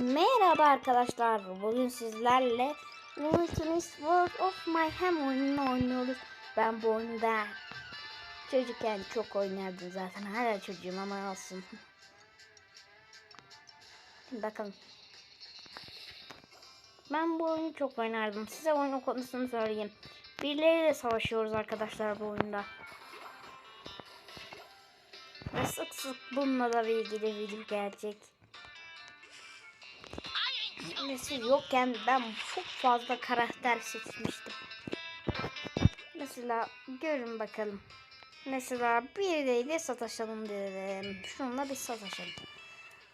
Merhaba arkadaşlar. Bugün sizlerle Ultimate World of Mayhem oyununu oynuyoruz. Ben bu oyunda çocukken çok oynardım zaten. Hala çocuğum ama olsun. Şimdi bakalım. Ben bu oyunu çok oynardım. Size oyunun konusunu söyleyeyim. Birileriyle savaşıyoruz arkadaşlar bu oyunda. Ve sık sık bununla da ilgili video gelecek. Siz yokken ben çok fazla karakter seçmiştim. Mesela görün bakalım. Mesela biriyle sataşalım dedim. Şununla bir sataşalım.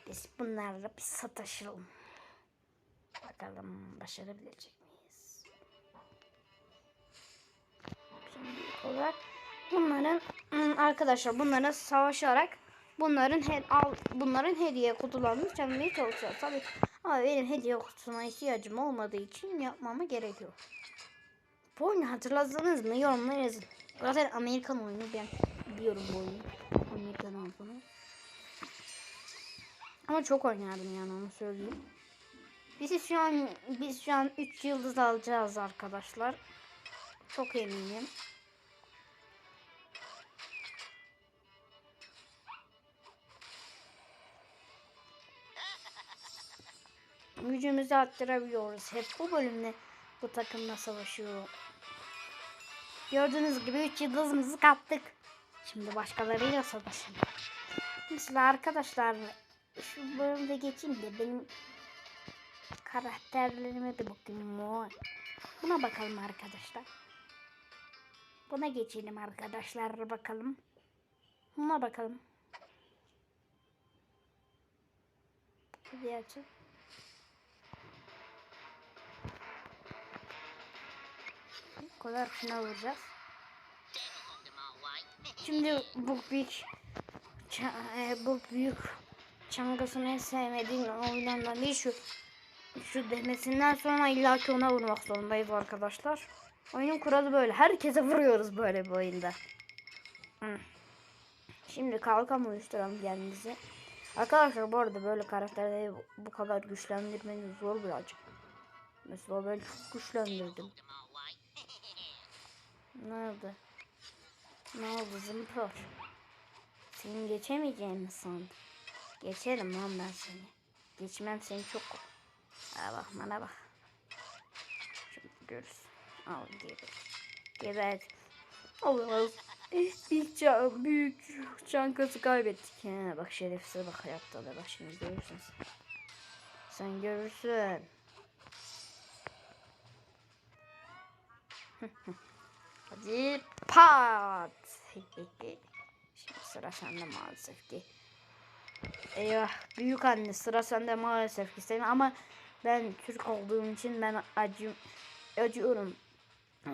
Biz bunlarla bir sataşalım. Bakalım başarabilecek miyiz? Şimdi olarak bunların hmm, arkadaşlar bunlara savaşarak bunların he, al, bunların hediye kutularını çalmaya çalışacağız. Tabii ama benim hediye kutusuna ihtiyacım olmadığı için yapmama gerekiyor. Bu oyunu hatırladınız mı? Yorumlara yazın. Zaten Amerikan oyunu ben biliyorum bu oyunu. Amerikan oyunu. Ama çok oynardım yani onu söyleyeyim. Biz şu an biz şu an 3 yıldız alacağız arkadaşlar. Çok eminim. Gücümüzü arttırabiliyoruz. Hep bu bölümde bu takımla savaşıyor. Gördüğünüz gibi 3 yıldızımızı kaptık. Şimdi başkalarıyla savaşalım. Mesela arkadaşlar şu bölümde geçeyim de benim karakterlerime bir bakayım. Buna bakalım arkadaşlar. Buna geçelim arkadaşlar bakalım. Buna bakalım. Hadi açın. Kadar şuna vuracağız. Şimdi bu büyük e, bu büyük çangasını en sevmediğim oyunlardan biri şu şu demesinden sonra illaki ona vurmak zorundayız arkadaşlar. Oyunun kuralı böyle. Herkese vuruyoruz böyle bir oyunda. Şimdi kalkan oluşturalım kendimizi. Arkadaşlar bu arada böyle karakterleri bu kadar güçlendirmeniz zor birazcık. Mesela ben çok güçlendirdim. Ne oldu? Ne oldu zımpır? Senin geçemeyeceğini sandım. Geçerim lan ben seni. Geçmem seni çok. Ha bak bana bak. Şimdi görürsün. Al geber. Geber. Olamaz. İlk can, büyük çankası kaybettik. He, bak şerefsiz bak hayatta da bak şimdi görürsün sen. Sen görürsün. Hadi pat. Şimdi sıra sende maalesef ki. Eyvah büyük anne sıra sende maalesef ki senin ama ben Türk olduğum için ben acım acıyorum.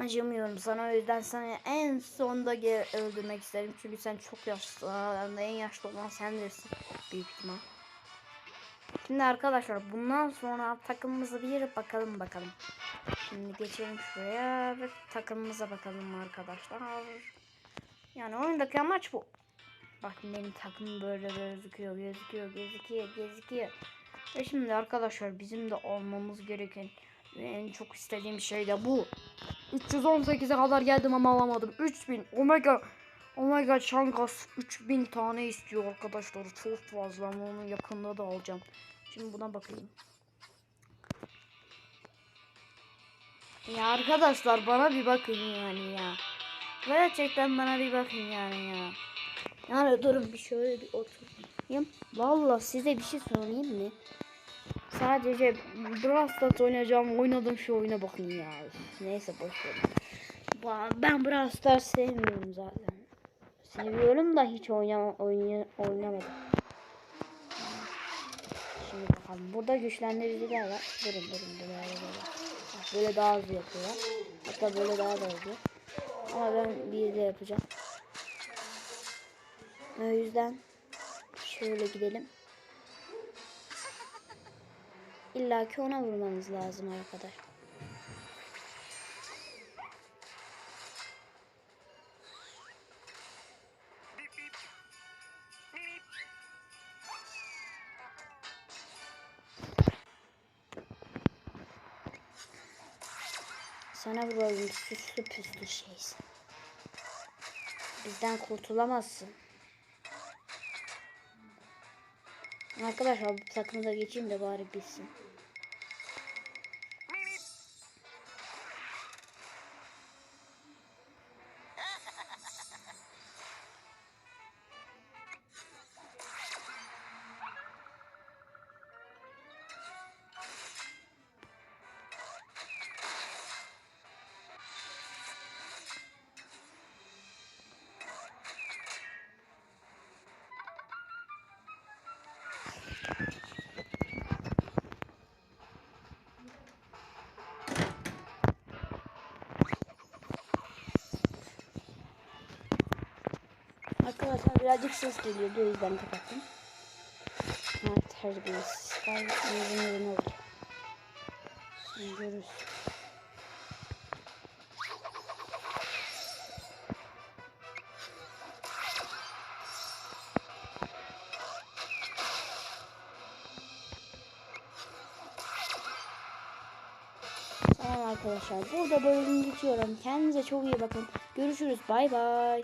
Acımıyorum sana o yüzden sana en sonda öldürmek isterim çünkü sen çok yaşlısın. En yaşlı olan sendirsin büyük ihtimal. Şimdi arkadaşlar bundan sonra takımımızı bir bakalım bakalım. Şimdi geçelim şuraya ve takımımıza bakalım arkadaşlar. Yani oyundaki amaç bu. Bakın benim takımım böyle gözüküyor, gözüküyor, gözüküyor, gözüküyor. Ve şimdi arkadaşlar bizim de almamız gereken ve en çok istediğim şey de bu. 318'e kadar geldim ama alamadım. 3000 Omega Omega Changas 3000 tane istiyor arkadaşlar. Çok fazla ama onu yakında da alacağım. Şimdi buna bakayım. Ya arkadaşlar bana bir bakın yani ya. Gerçekten bana bir bakın yani ya. Yani durun bir şöyle bir oturayım. Vallahi size bir şey söyleyeyim mi? Sadece Brawl Stars oynayacağım. Oynadım şu oyuna bakın ya. Neyse boş verin. Ba- Ben Brawl Stars sevmiyorum zaten. Seviyorum da hiç oynama, oynay oynamadım. Şimdi bakalım. Burada güçlendiriciler var. Durun durun böyle böyle. Böyle daha hızlı yapıyorlar. Hatta böyle daha da hızlı. Ama ben bir de yapacağım. O yüzden şöyle gidelim. İlla ki ona vurmanız lazım arkadaş. Sana vuralım süslü püslü şeysin. Bizden kurtulamazsın. Arkadaşlar bu takımı da geçeyim de bari bilsin. Arkadaşlar birazcık ses geliyordu o yüzden kapattım. Ha terbiyesiz. Gayet uzun yerine oldu. Şimdi görürüz. Arkadaşlar burada bölümü bitiyorum. Kendinize çok iyi bakın. Görüşürüz. Bay bay.